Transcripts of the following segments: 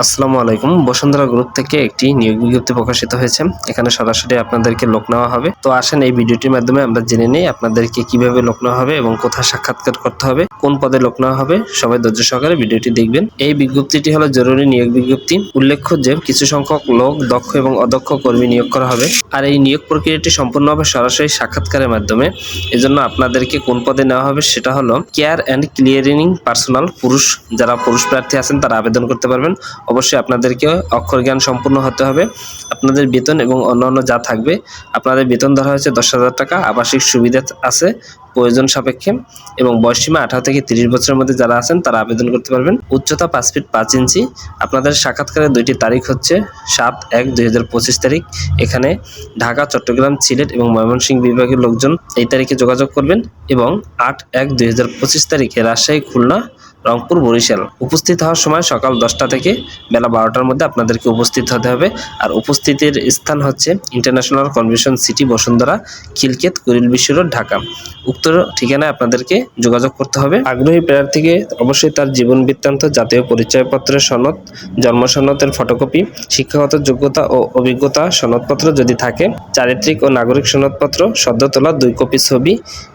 আসসালামু আলাইকুম। বসুন্ধরা গ্রুপ থেকে একটি নিয়োগ বিজ্ঞপ্তি প্রকাশিত হয়েছে। এখানে সরাসরি আপনাদেরকে লোক নেওয়া হবে। তো আসেন এই ভিডিওটির মাধ্যমে আমরা জেনে নিই আপনাদেরকে কীভাবে লোক নেওয়া হবে এবং কোথায় সাক্ষাৎকার করতে হবে। কোন পদে লোক নেওয়া হবে, সবাই ধৈর্য সহকারে ভিডিওটি দেখবেন। এই বিজ্ঞপ্তিটি হলো জরুরি নিয়োগ বিজ্ঞপ্তি। উল্লেখ্য যে কিছু সংখ্যক লোক, দক্ষ এবং অদক্ষ কর্মী নিয়োগ করা হবে। আর এই নিয়োগ প্রক্রিয়াটি সম্পূর্ণ হবে সরাসরি সাক্ষাৎকারের মাধ্যমে। এজন্য আপনাদেরকে কোন পদে নেওয়া হবে সেটা হলো কেয়ার অ্যান্ড ক্লিয়ারিং পার্সোনাল পুরুষ। যারা পুরুষ প্রার্থী আছেন, তারা আবেদন করতে পারবেন। অবশ্যই আপনাদেরকে অক্ষর জ্ঞান সম্পূর্ণ হতে হবে। আপনাদের বেতন এবং অন্যান্য যা থাকবে, আপনাদের বেতন ধরা হয়েছে দশ হাজার টাকা। আবাসিক সুবিধা আছে। প্রয়োজন সাপেক্ষে এবং বয়সীমা আঠারো থেকে তিরিশ বছরের মধ্যে যারা আছেন, তারা আবেদন করতে পারবেন। উচ্চতা পাঁচ ফিট পাঁচ ইঞ্চি। আপনাদের সাক্ষাৎকারের দুইটি তারিখ হচ্ছে সাত এক দুই তারিখ। এখানে ঢাকা, চট্টগ্রাম, সিলেট এবং ময়মনসিংহ বিভাগের লোকজন এই তারিখে যোগাযোগ করবেন এবং আট এক দুই তারিখে রাজশাহী, খুলনা রংপুর বরিশাল। উপস্থিত হওয়ার সময় সকাল দশটা থেকে বেলা বারোটার মধ্যে আপনাদেরকে উপস্থিত হতে হবে। আর উপস্থিতির স্থান হচ্ছে international convention city Bashundhara Khilkhet Kuril Bishwa road, Dhaka. উক্ত ঠিকানায় আপনাদেরকে যোগাযোগ করতে হবে। আগ্রহী প্রার্থীকে অবশ্যই তার জীবন বৃত্তান্ত, জাতীয় পরিচয়পত্রের সনদ জন্ম সনদের ফটোকপি, শিক্ষাগত যোগ্যতা ও অভিজ্ঞতা সনদপত্র যদি থাকে, চারিত্রিক ও নাগরিক সনদপত্র সদ্য তোলা দুই কপি ছবি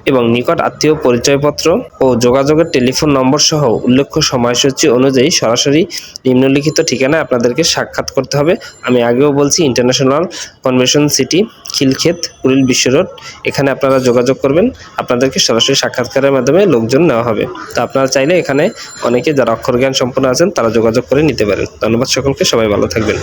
এবং নিকট আত্মীয় পরিচয়পত্র ও যোগাযোগের টেলিফোন নম্বর সহ উল্লেখ্য সময়সূচি অনুযায়ী সরাসরি নিম্নলিখিত ঠিকানায় আপনাদেরকে সাক্ষাৎ করতে হবে। আমি আগেও বলছি international convention city Khilkhet Kuril Bishwa road, এখানে আপনারা যোগাযোগ করবেন। আপনাদেরকে সরাসরি সাক্ষাৎকারের মাধ্যমে লোকজন নেওয়া হবে। তো আপনারা চাইলে এখানে অনেকে যারা অক্ষর জ্ঞান সম্পন্ন আছেন, তারা যোগাযোগ করে নিতে পারেন। ধন্যবাদ সকলকে, সবাই ভালো থাকবেন।